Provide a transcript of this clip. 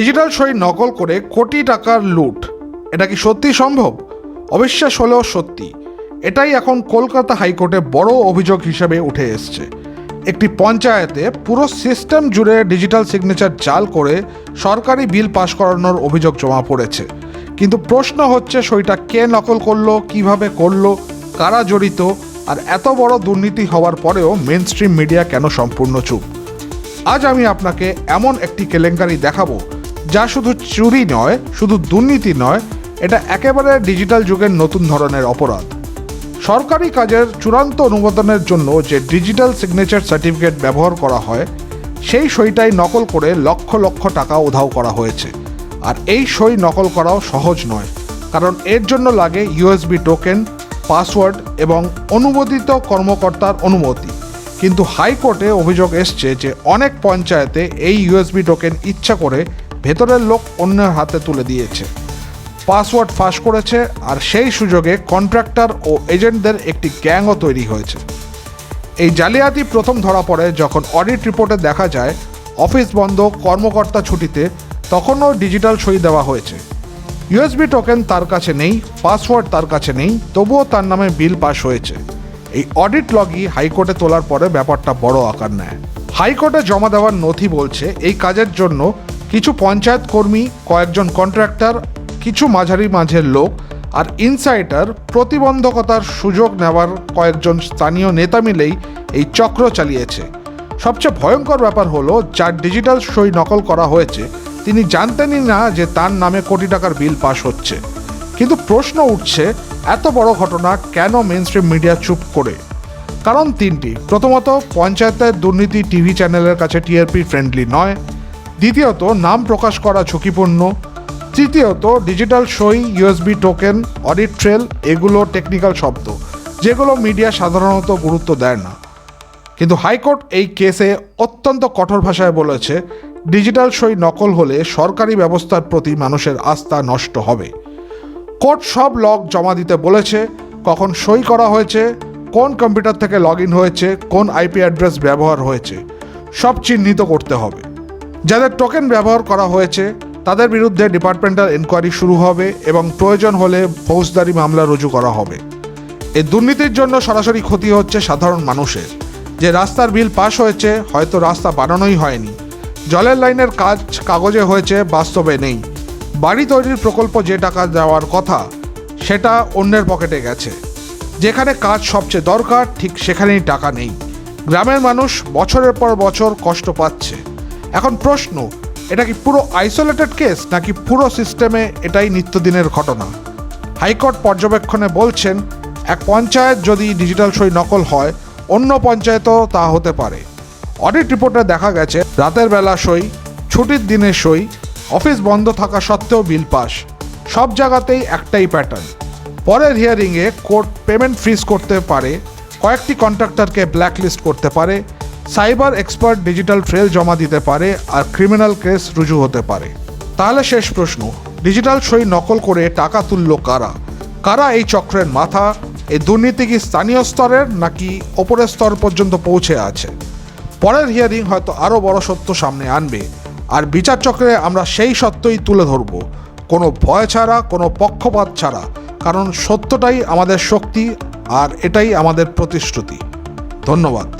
Digital সই নকল করে কোটি টাকার লুট। এটা কি সত্যি সম্ভব? অবিশ্বাস হলেও সত্যি। এটাই এখন কলকাতা হাইকোর্টে বড় অভিযোগ হিসেবে উঠে এসছে। একটি পঞ্চায়েতে পুরো সিস্টেম জুড়ে ডিজিটাল সিগনেচার জাল করে সরকারি বিল পাশ করানোর অভিযোগ জমা পড়েছে। কিন্তু প্রশ্ন হচ্ছে, সইটা কে নকল করল, কীভাবে করল, কারা জড়িত, আর এত বড় দুর্নীতি হওয়ার পরেও মেন মিডিয়া কেন সম্পূর্ণ চুপ? আজ আমি আপনাকে এমন একটি কেলেঙ্কারি দেখাবো যা শুধু চুরি নয়, শুধু দুর্নীতি নয়, এটা একেবারে ডিজিটাল যুগের নতুন ধরনের অপরাধ। সরকারি কাজের চূড়ান্ত অনুমোদনের জন্য যে ডিজিটাল সিগনেচার সার্টিফিকেট ব্যবহার করা হয়, সেই সইটাই নকল করে লক্ষ লক্ষ টাকা উধাও করা হয়েছে। আর এই সই নকল করাও সহজ নয়, কারণ এর জন্য লাগে ইউএসবি টোকেন, পাসওয়ার্ড এবং অনুমোদিত কর্মকর্তার অনুমতি। কিন্তু হাইকোর্টে অভিযোগ এসছে যে অনেক পঞ্চায়েতে এই ইউএসবি টোকেন ইচ্ছা করে ভেতরের লোক অন্যের হাতে তুলে দিয়েছে। পাসওয়ার্ড ফাঁস করেছে আর সেই সুযোগে কন্ট্রাক্টর ও এজেন্টদের একটি গ্যাংও তৈরি হয়েছে। এই জালিয়াতি প্রথম ধরা পড়ে যখন অডিট রিপোর্টে দেখা যায়, অফিস বন্ধ, কর্মকর্তা ছুটিতে, তখনও ডিজিটাল সই দেওয়া হয়েছে। ইউএসবি টোকেন তার কাছে নেই, পাসওয়ার্ড তার কাছে নেই, তবুও তার নামে বিল পাস হয়েছে। এই অডিট লগই হাইকোর্টে তোলার পরে ব্যাপারটা বড় আকার নেয়। হাইকোর্টে জমা দেওয়ার নথি বলছে, এই কাজের জন্য কিছু পঞ্চায়েত কর্মী, কয়েকজন কন্ট্রাক্টর, কিছু মাঝারি মাঝের লোক আর ইনসাইটার প্রতিবন্ধকতার সুযোগ নেওয়ার কয়েকজন স্থানীয় নেতা মিলেই এই চক্র চালিয়েছে। সবচেয়ে ভয়ঙ্কর ব্যাপার হলো, যার ডিজিটাল সই নকল করা হয়েছে, তিনি জানতেনই না যে তার নামে কোটি টাকার বিল পাস হচ্ছে। কিন্তু প্রশ্ন উঠছে, এত বড় ঘটনা কেন মেন মিডিয়া চুপ করে? কারণ তিনটি, প্রথমত, পঞ্চায়েতের দুর্নীতি টিভি চ্যানেলের কাছে টিআরপি ফ্রেন্ডলি নয়। দ্বিতীয়ত, নাম প্রকাশ করা ঝুঁকিপূর্ণ। তৃতীয়ত ডিজিটাল সই ইউএসবি টোকেন অডিট ট্রেল এগুলো টেকনিক্যাল শব্দ, যেগুলো মিডিয়া সাধারণত গুরুত্ব দেয় না। কিন্তু হাইকোর্ট এই কেসে অত্যন্ত কঠোর ভাষায় বলেছে ডিজিটাল সই নকল হলে সরকারি ব্যবস্থার প্রতি মানুষের আস্থা নষ্ট হবে। কোর্ট সব লগ জমা দিতে বলেছে, কখন সই করা হয়েছে, কোন কম্পিউটার থেকে লগ ইন হয়েছে, কোন আইপি অ্যাড্রেস ব্যবহার হয়েছে, সব চিহ্নিত করতে হবে। যাদের টোকেন ব্যবহার করা হয়েছে, তাদের বিরুদ্ধে ডিপার্টমেন্টাল এনকোয়ারি শুরু হবে এবং প্রয়োজন হলে ফৌজদারি মামলা রুজু করা হবে। এই দুর্নীতির জন্য সরাসরি ক্ষতি হচ্ছে সাধারণ মানুষের। যে রাস্তার বিল পাশ হয়েছে, হয়তো রাস্তা বানানোই হয়নি। জলের লাইনের কাজ কাগজে হয়েছে, বাস্তবে নেই। বাড়ি তৈরির প্রকল্প যে টাকা দেওয়ার কথা, সেটা অন্যের পকেটে গেছে। যেখানে কাজ সবচেয়ে দরকার, ঠিক সেখানেই টাকা নেই। গ্রামের মানুষ বছরের পর বছর কষ্ট পাচ্ছে। এখন প্রশ্ন, এটা কি পুরো আইসোলেটেড কেস নাকি পুরো সিস্টেমে এটাই নিত্যদিনের ঘটনা? হাইকোর্ট পর্যবেক্ষণে বলছেন, এক পঞ্চায়েত যদি ডিজিটাল সই নকল হয়, অন্য পঞ্চায়েতও তা হতে পারে। অডিট রিপোর্টে দেখা গেছে, রাতের বেলা সই, ছুটির দিনে সই, অফিস বন্ধ থাকা সত্ত্বেও বিল পাস। সব জায়গাতেই একটাই প্যাটার্ন পরের হিয়ারিংয়ে কোর্ট পেমেন্ট ফ্রিজ করতে পারে, কয়েকটি কন্ট্রাক্টরকে ব্ল্যাকলিস্ট করতে পারে সাইবার এক্সপার্ট ডিজিটাল ট্রেল জমা দিতে পারে আর ক্রিমিনাল কেস রুজু হতে পারে। তাহলে শেষ প্রশ্ন, ডিজিটাল সই নকল করে টাকা তুলল কারা? কারা এই চক্রের মাথা? এই দুর্নীতি কি স্থানীয় স্তরের নাকি ওপরের স্তর পর্যন্ত পৌঁছে আছে? পরের হিয়ারিং হয়তো আরও বড় সত্য সামনে আনবে। আর বিচার চক্রে আমরা সেই সত্যই তুলে ধরব। কোনো ভয় ছাড়া, কোনো পক্ষপাত ছাড়া। কারণ সত্যটাই আমাদের শক্তি আর এটাই আমাদের প্রতিশ্রুতি। ধন্যবাদ।